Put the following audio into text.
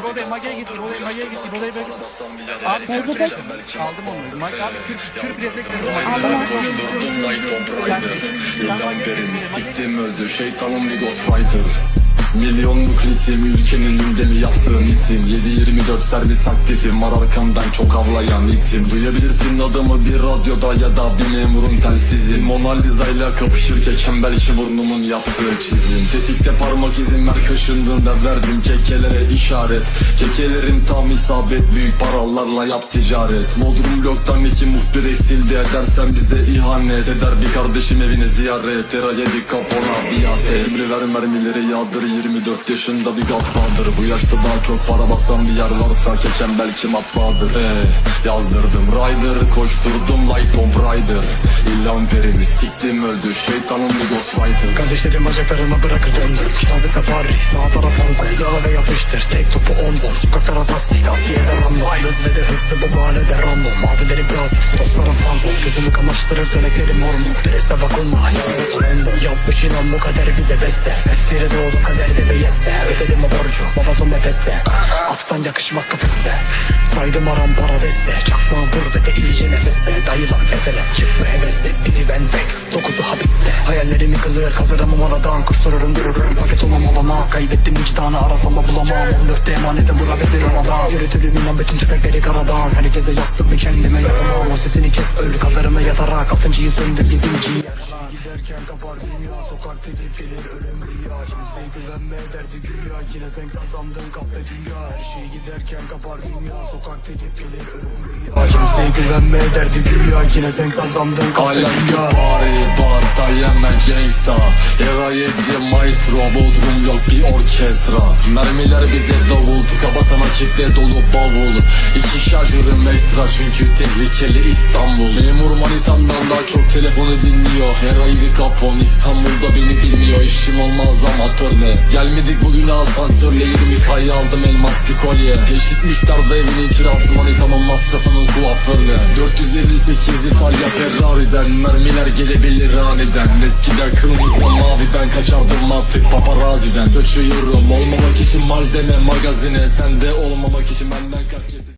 İbo'dayım, Mage'ye git, İbo'dayım, Mage'ye git, İbo'dayım, Mage'ye git. Abi Bence Kür tek- Aldım onu. Mag abi Kür, Kür Priest'e gidelim. Aldım. Tomb Raider Yıldan beri siktim öldü şeytanım bir ghostwriter Milyonluk ritim ülkenin gündemi yaptığım itim. 7-24 servis aktifim var arkamdan çok avlayan itim. Duyabilirsin adımı bir radyoda ya da bir memurun telsizin. Mona Lisa ile kapışırken belki burnumun yaptığı çizim. Tetikte parmak izim ver kaşındığında verdim kekelere işaret. Kekelerim tam isabet büyük paralarla yap ticaret. Bodrum bloktan iki muhbir eksildi edersen bize ihanet. Eder bir kardeşim evine ziyaret Era yedi kapona biat Emri ver mermileri yağdır 24 yaşında bir godfather. Bu yaşta daha çok para basan bir yer varsa Keken belki matbaadır. Eh, Yazdırdım rider koşturdum like Tomb Raider İllan perimi siktim öldü şeytanın bir ghostwriter. Kardeşlerim bacaklarına bırakır döndür Kirazlı safari sağ tarafa koy Yağla ve yapıştır. Tek topu on on Sokaklara tasdik at diye Hız ve de hızlı bu mahallede random Abilerim pratik dostlarım fantom. Gözümü kamaştırır söneklerim hormon Dereste vakunla yanına random Yapmış inan bu kader bize beste. Sesleri doğdu kaderde ve yeste Ödedim o borcu? Babazon nefeste. Aslan yakışmaz kafeste. Saydım aram para deste Çakma vur ve de iyice nefeste. Dayılan efele çıkma hevesli Biri ben vex dokuzu hapiste. Hayallerim yıkılır kazırımım aradan Koştururum Kaybettim vicdanı arasam da bulamam. 14'te emanetim bu rap edir Ramazan. Yürütürüm inan bütün tüfekleri karadan Herkese yaptım bir kendime yapamam. O sesini kes öl kalırıma yatarak Altıncıyı söndür yedinciyi Giderken kapar dünya sokak trip gelir ölüm rüya. Kimseye güvenme derdi güya. Yine sen kazandın kahpe dünya. Her şey giderken kapar dünya sokak trip gelir ölüm rüya. Kimseye güvenme derdi güya. Yine sen kazandın kahpe dünya. Bari bar dayanma gangsta Era yedi maestro Bodrum yok bir orkestra. Mermiler bize davul Tıka basana kitle dolu bavul. İki şarjörüm ekstra çünkü tehlikeli İstanbul. Memur manitamdan daha çok telefonu dinliyor Era yedi kapon. İstanbul'da beni bilmiyor İşim olmaz amatörle Gelmedik bugün asansörle 20 kayı aldım elmas bir kolye. Eşit miktarda evinin kirası manitamın masrafının kuaförle 458 İtalya Ferrari'den Mermiler gelebilir aniden. Eskiden kırmızı maviden kaçardım artık paparaziden. Kaçıyorum olmamak için malzeme magazine. Sende olmamak için ben